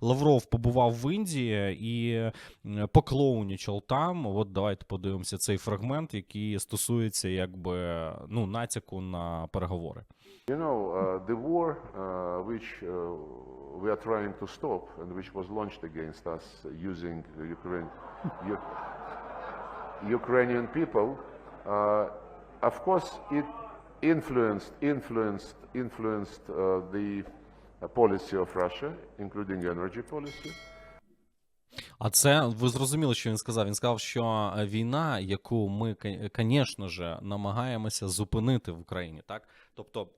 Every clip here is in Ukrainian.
Лавров побував в Індії і поклоунічав там. От давайте подивимося цей фрагмент, який стосується якби ну натяку на переговори. You know, uh, the war uh, which uh, we are trying to stop and which was launched against us using Ukraine, Ukrainian people, uh, of course, it influenced, influenced, influenced uh, the uh, policy of Russia, including energy policy. А це ви зрозуміли, що він сказав. Він сказав, що е, війна, яку ми, звісно ж, намагаємося зупинити в Україні, так тобто.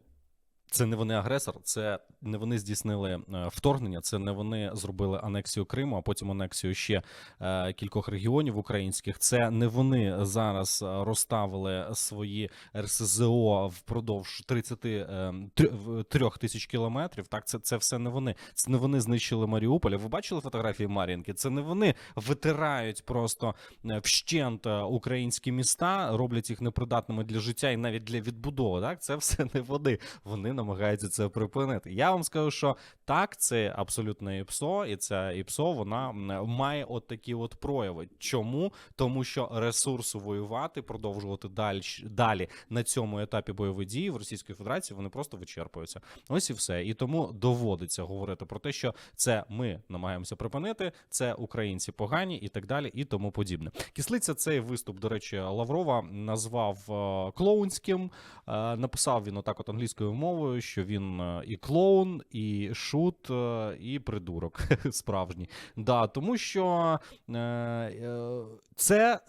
Це не вони агресор, це не вони здійснили е, вторгнення, це не вони зробили анексію Криму, а потім анексію ще е, кількох регіонів українських. Це не вони зараз е, розставили свої РСЗО впродовж 33 тисяч кілометрів. Так, це, це все не вони. Це не вони знищили Маріуполь. Ви бачили фотографії Мар'їнки? Це не вони витирають просто вщент українські міста, роблять їх непридатними для життя і навіть для відбудови. Так, це все не вони. Вони намагаються це припинити. Я вам скажу, що так, це абсолютно ІПСО, і ця ІПСО вона має от такі от прояви. Чому? Тому що ресурсу воювати, продовжувати далі, далі на цьому етапі бойової дії в Російській Федерації вони просто вичерпуються. Ось і все. І тому доводиться говорити про те, що це ми намагаємося припинити, це українці погані і так далі, і тому подібне. Кислиця цей виступ, до речі, Лаврова назвав е, клоунським. Е, Написав він отак, от англійською мовою, що він е, і клоун, і шут, е, і придурок справжній. Да, тому що е, це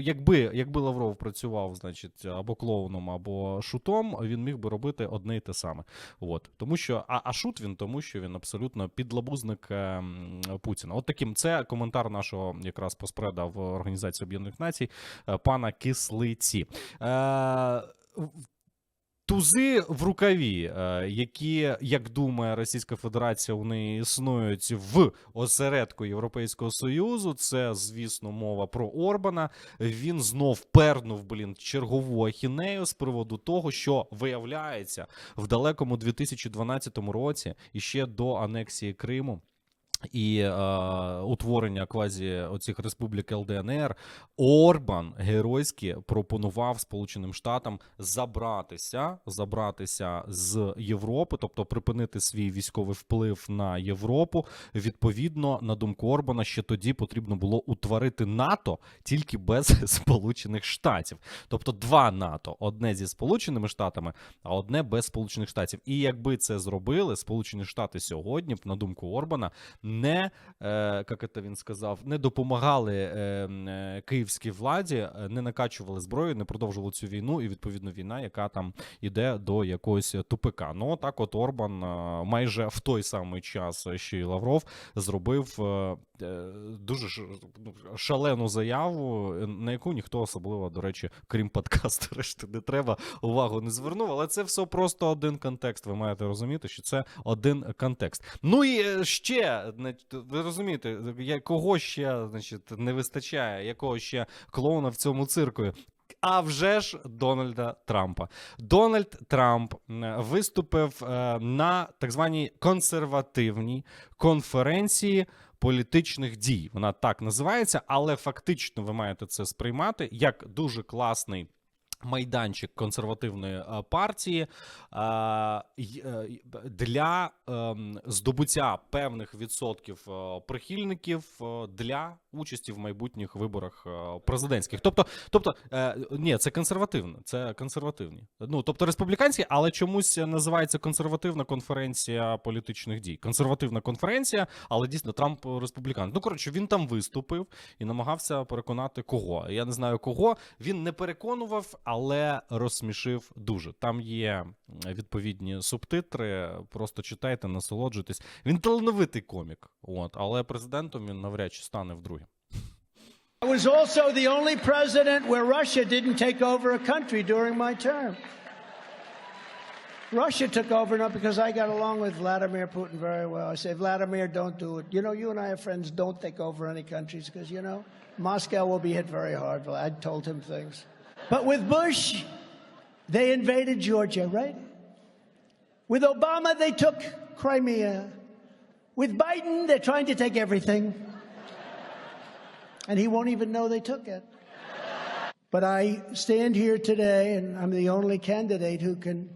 якби, якби Лавров працював, значить, або клоуном, або шутом, він міг би робити одне і те саме. От тому що а, а шут він тому, що він абсолютно підлабузник Путіна. От таким це коментар нашого якраз поспреда в Організації Об'єднаних Націй пана Кислиці. Тузи в рукаві, е, які, як думає Російська Федерація, вони існують в осередку Європейського Союзу. Це, звісно, мова про Орбана. Він знов пернув блін чергову ахінею з приводу того, що виявляється в далекому 2012 році, і ще до анексії Криму. І е, утворення квазі оцих республік ЛДНР Орбан геройськи пропонував Сполученим Штатам забратися, забратися з Європи, тобто припинити свій військовий вплив на Європу. Відповідно, на думку Орбана, ще тоді потрібно було утворити НАТО тільки без Сполучених Штатів, тобто два НАТО: одне зі Сполученими Штатами, а одне без Сполучених Штатів. І якби це зробили, Сполучені Штати сьогодні, на думку Орбана, не е, як це він сказав, не допомагали е, е, київській владі, е, не накачували зброю, не продовжували цю війну, і відповідно війна, яка там іде до якогось тупика. Ну так, от Орбан майже в той самий час, що і Лавров, зробив дуже ш- ну, шалену заяву, е, на яку ніхто особливо, до речі, крім подкасту, решти не треба увагу не звернув. Але це все просто один контекст. Ви маєте розуміти, що це один контекст. Ну і е, ще ви розумієте, кого ще значить, не вистачає, якого ще клоуна в цьому цирку. А вже ж Дональда Трампа. Дональд Трамп виступив е, на так званій консервативній конференції політичних дій. Вона так називається, але фактично ви маєте це сприймати як дуже класний. Майданчик консервативної е, партії е, е, для ем, здобуття певних відсотків прихильників для участі в майбутніх виборах е, президентських. Тобто, тобто, е, ні, це консервативне, це консервативні. Ну тобто республіканські, але чомусь називається консервативна конференція політичних дій. Консервативна конференція, але дійсно Трамп республіканець. Ну коротше, він там виступив і намагався переконати кого. Я не знаю кого. Він не переконував, але розсмішив дуже. Там є відповідні субтитри. Просто читайте, насолоджуйтесь. Він талановитий комік. От, але президентом він навряд чи стане вдруге. I was also the only president where Russia didn't take over a country during my term. Russia took over not because I got along with Vladimir Putin very well. I say, Vladimir, don't do it. You know, you and I are friends. Don't take over any countries because, you know, Moscow will be hit very hard. I told him things. But with Bush, they invaded Georgia, right? With Obama, they took Crimea. With Biden, they're trying to take everything, and he won't even know they took it. But I stand here today, and I'm the only candidate who can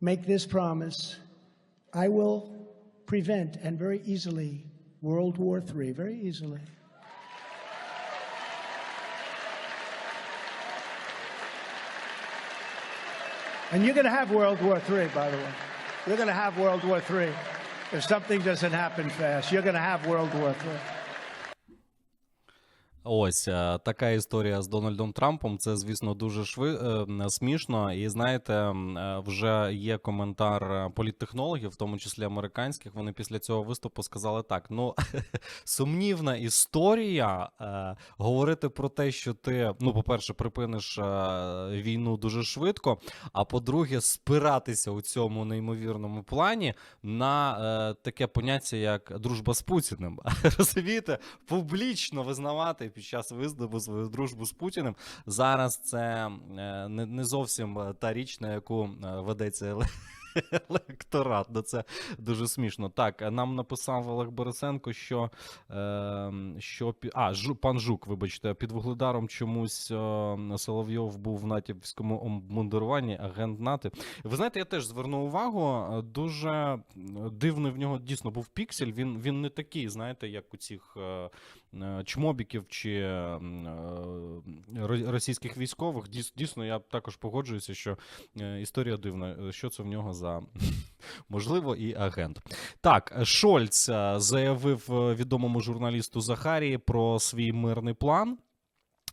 make this promise. I will prevent, and very easily, World War III, very easily. And you're going to have World War III, by the way. You're going to have World War III. If something doesn't happen fast, you're going to have World War III. Ось е, така історія з Дональдом Трампом. Це, звісно, дуже шви... е, смішно. І знаєте, е, вже є коментар політтехнологів, в тому числі американських. Вони після цього виступу сказали так: ну сумнівна історія. Говорити про те, що ти, ну, по-перше, припиниш війну дуже швидко. А по-друге, спиратися у цьому неймовірному плані на таке поняття, як дружба з Путіним. Розумієте, публічно визнавати під час виступу свою дружбу з Путіним. Зараз це е, не, зовсім е, та річ, на яку е, ведеться електорат. Ну, це дуже смішно. Так, е, нам написав Олег Борисенко, що, е, що а, Жу, пан Жук, вибачте, під вугледаром чомусь е, Соловйов був в натівському обмундируванні, агент НАТО. Ви знаєте, я теж звернув увагу. е, Дуже дивний в нього дійсно був піксель. Він, він не такий, знаєте, як у цих е, е, чмобіків чи е, російських військових. Дійсно, я також погоджуюся, що е, історія дивна. Е, Що це в нього за можливо і агент? Так, Шольц е, заявив е, відомому журналісту Захарії про свій мирний план.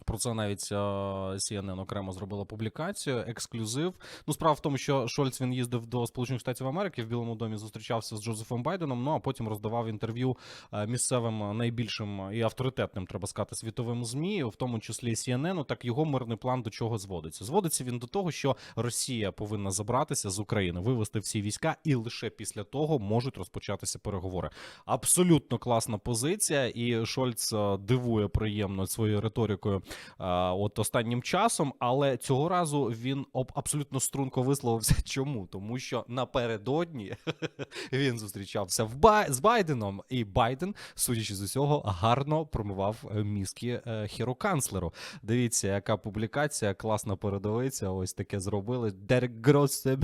Про це навіть е, CNN окремо зробила публікацію, ексклюзив. Ну, справа в тому, що Шольц він їздив до Сполучених Штатів Америки в Білому домі, зустрічався з Джозефом Байденом. Ну а потім роздавав інтерв'ю е, місцевим е, найбільшим і авторитетним, треба сказати, світовим змі, в тому числі CNN. Так його мирний план до чого зводиться? Зводиться він до того, що Росія повинна забратися з України, вивести всі війська, і лише після того можуть розпочатися переговори. Абсолютно класна позиція, і Шольц дивує приємно своєю риторикою от останнім часом. Але цього разу він абсолютно струнко висловився. Чому? Тому що напередодні він зустрічався в Бай... з Байденом, і Байден, судячи з усього, гарно промивав е, мізки е, хіроканцлеру. Дивіться, яка публікація, класна передовиця. Ось таке зробили. Große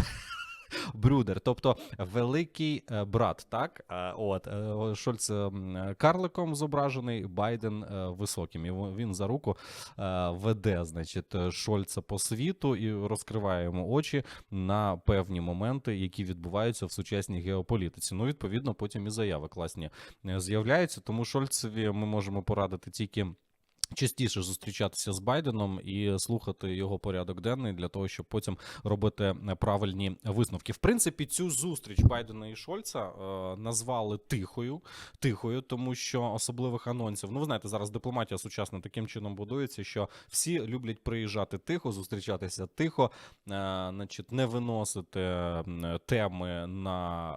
Брюдер, тобто великий е, брат, так? Е, От е, Шольц карликом зображений, Байден високим. І він за руку веде, значить, Шольца по світу і розкриває йому очі на певні моменти, які відбуваються в сучасній геополітиці. Ну, відповідно, потім і заяви класні з'являються. Тому Шольцеві ми можемо порадити тільки. Частіше зустрічатися з Байденом і слухати його порядок денний для того, щоб потім робити правильні висновки. В принципі, цю зустріч Байдена і Шольца е, назвали тихою, тихою, тому що особливих анонсів. Ну, ви знаєте, зараз дипломатія сучасна таким чином будується, що всі люблять приїжджати тихо, зустрічатися тихо, е, значить, не виносити теми на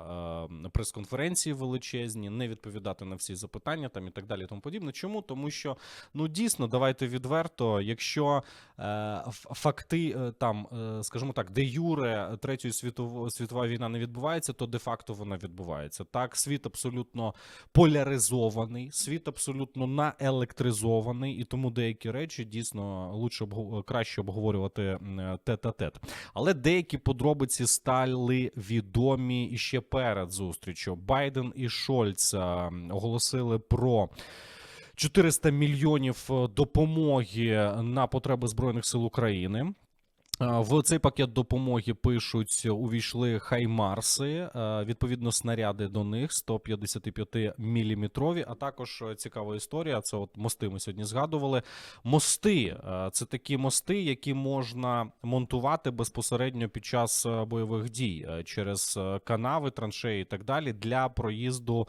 е, прес-конференції величезні, не відповідати на всі запитання там і так далі. Тому подібне. Чому? Тому що ну дійсно, давайте відверто, якщо е, факти е, там, е, скажімо так, де юре третьої світово, світова війна не відбувається, то де-факто вона відбувається. Так, світ абсолютно поляризований, світ абсолютно наелектризований, і тому деякі речі дійсно лучше обго- краще обговорювати м, тет-а-тет. Але деякі подробиці стали відомі ще перед зустрічю. Байден і Шольц оголосили про. 400 мільйонів е, допомоги на потреби збройних сил України. Е, В цей пакет допомоги пишуть, увійшли хаймарси, е, відповідно, снаряди до них 155 міліметрові. А також е, цікава історія. Це от мости. Ми сьогодні згадували. Мости це такі мости, які можна монтувати безпосередньо під час бойових дій через канави, траншеї і так далі для проїзду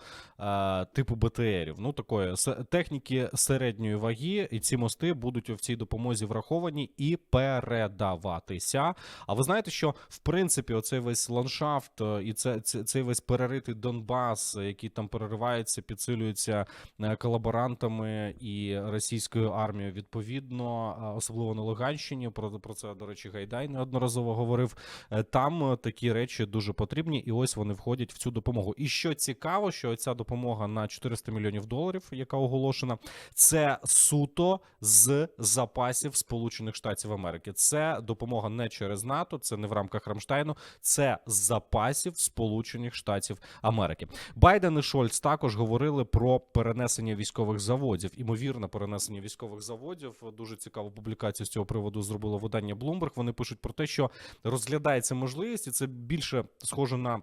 типу БТРів. Ну такої техніки середньої ваги, і ці мости будуть в цій допомозі враховані і передаватися відбуватися. А ви знаєте, що в принципі оцей весь ландшафт е, і це, це цей весь переритий Донбас, е, який там переривається, підсилюється е, колаборантами і російською армією. Відповідно, особливо на Луганщині. Про, про це до речі, Гайдай неодноразово говорив. Там такі речі дуже потрібні, і ось вони входять в цю допомогу. І що цікаво, що ця допомога на 400 мільйонів доларів, яка оголошена, це суто з запасів Сполучених Штатів Америки. Це допомога не через НАТО, це не в рамках Рамштайну, це з запасів Сполучених Штатів Америки. Байден і Шольц також говорили про перенесення військових заводів. Імовірне перенесення військових заводів. Дуже цікаву публікацію з цього приводу зробило видання Bloomberg. Вони пишуть про те, що розглядається можливість, і це більше схоже на.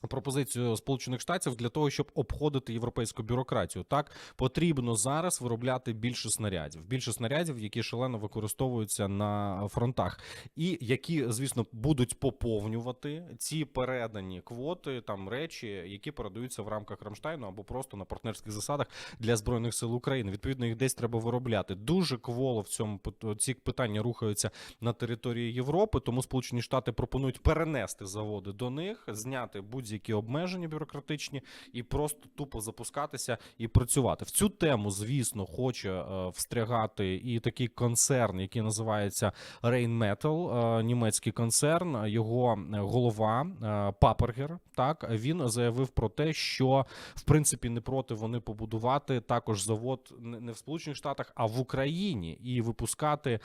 Пропозицію Сполучених Штатів для того, щоб обходити європейську бюрократію, так потрібно зараз виробляти більше снарядів, більше снарядів, які шалено використовуються на фронтах, і які, звісно, будуть поповнювати ці передані квоти, там речі, які передаються в рамках Рамштайну або просто на партнерських засадах для збройних сил України. Відповідно, їх десь треба виробляти. Дуже кволо в цьому ці питання рухаються на території Європи. Тому Сполучені Штати пропонують перенести заводи до них, зняти будь-які обмеження бюрократичні і просто тупо запускатися і працювати. В цю тему, звісно, хоче е, встрягати і такий концерн, який називається Rheinmetall, е, німецький концерн. Його е, голова Папергер. Так він заявив про те, що в принципі не проти вони побудувати також завод не в Сполучених Штатах, а в Україні і випускати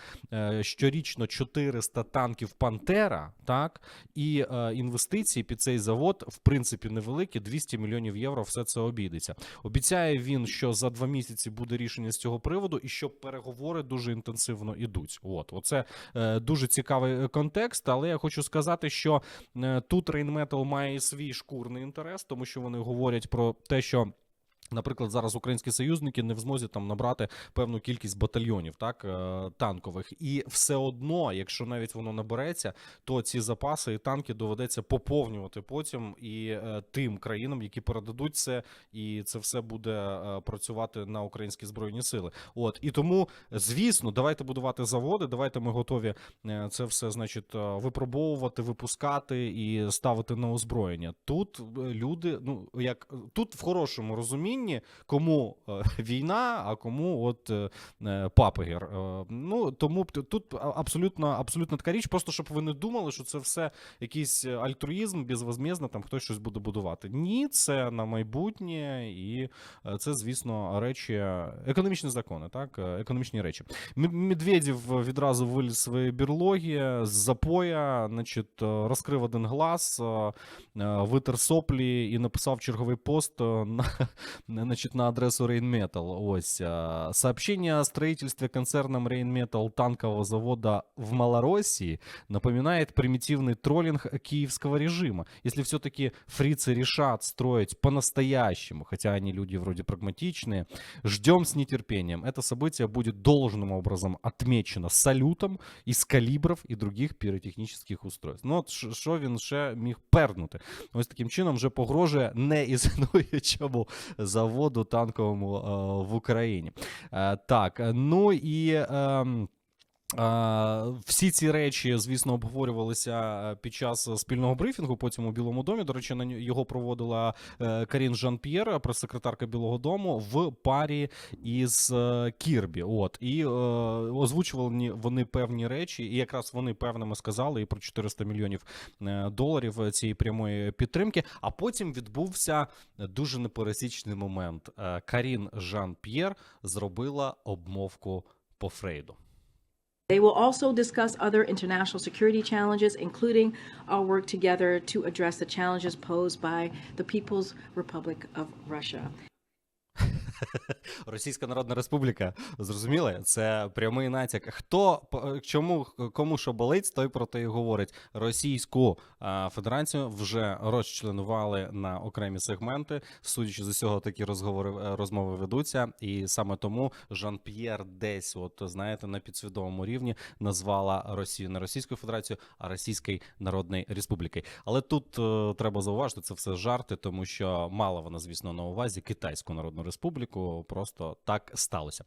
щорічно 400 танків Пантера, так і інвестиції під цей завод в принципі невеликі 200 мільйонів євро. Все це обійдеться. Обіцяє він, що за два місяці буде рішення з цього приводу, і що переговори дуже інтенсивно ідуть. От оце е, дуже цікавий е, контекст. Але я хочу сказати, що е, тут Рейнметал має свій шкурний інтерес, тому що вони говорять про те, що. Наприклад, зараз українські союзники не в змозі там набрати певну кількість батальйонів, так е, танкових, і все одно, якщо навіть воно набереться, то ці запаси і танки доведеться поповнювати потім і е, тим країнам, які передадуть це, і це все буде е, працювати на українські збройні сили. От і тому, звісно, давайте будувати заводи. Давайте ми готові це все, значить, випробовувати, випускати і ставити на озброєння. Тут люди, ну як тут в хорошому розумінні, кому е, війна, а кому от е, е. Е, Ну тому тут абсолютно абсолютно така річ, просто щоб ви не думали, що це все якийсь альтруїзм безвозмездно, там хтось щось буде будувати. Ні, це на майбутнє, і це, звісно, речі, економічні закони, так, економічні речі. М- Медведєв відразу виліз з своєї бірлоги з запоя, значить, розкрив один глаз, витер соплі і написав черговий пост на, значить, на адресу Rheinmetall. Ось е, сообщение о строительстве концерном Rheinmetall танкового завода в Малороссии напоминает примитивный троллинг киевского режима. Если все-таки фрицы решат строить по-настоящему, хотя они люди вроде прагматичные, ждем с нетерпением. Это событие будет должным образом отмечено салютом із калібрів і других піротехнічних устройств. Ну, от ш- що він ще міг пернути? Ось таким чином вже погрожує неіснуючому заводу танковому е, в Україні. Е, так, ну і. Всі ці речі, звісно, обговорювалися е, під час спільного брифінгу. Потім у Білому домі. До речі, на його проводила е, Карін Жан-П'єр, прес-секретарка Білого Дому, в парі із е, Кірбі. От і е, озвучували вони певні речі, і якраз вони певними сказали і про 400 мільйонів доларів цієї прямої підтримки. А потім відбувся дуже непересічний момент. Карін Жан-П'єр зробила обмовку по Фрейду. They will also discuss other international security challenges, including our work together to address the challenges posed by the People's Republic of Russia. Російська Народна Республіка. Зрозуміли? Це прямий натяк. Хто п- чому кому що болить, той про те і говорить. Російську а, Федерацію вже розчленували на окремі сегменти. Судячи з усього, такі розговори е, розмови ведуться. І саме тому Жан-П'єр десь, от знаєте, на підсвідомому рівні назвала Росію не Російською Федерацією, а Російською Народною Республікою. Але тут е, треба зауважити, це все жарти, тому що мала вона, звісно, на увазі Китайську Народну Республіку. Просто так сталося.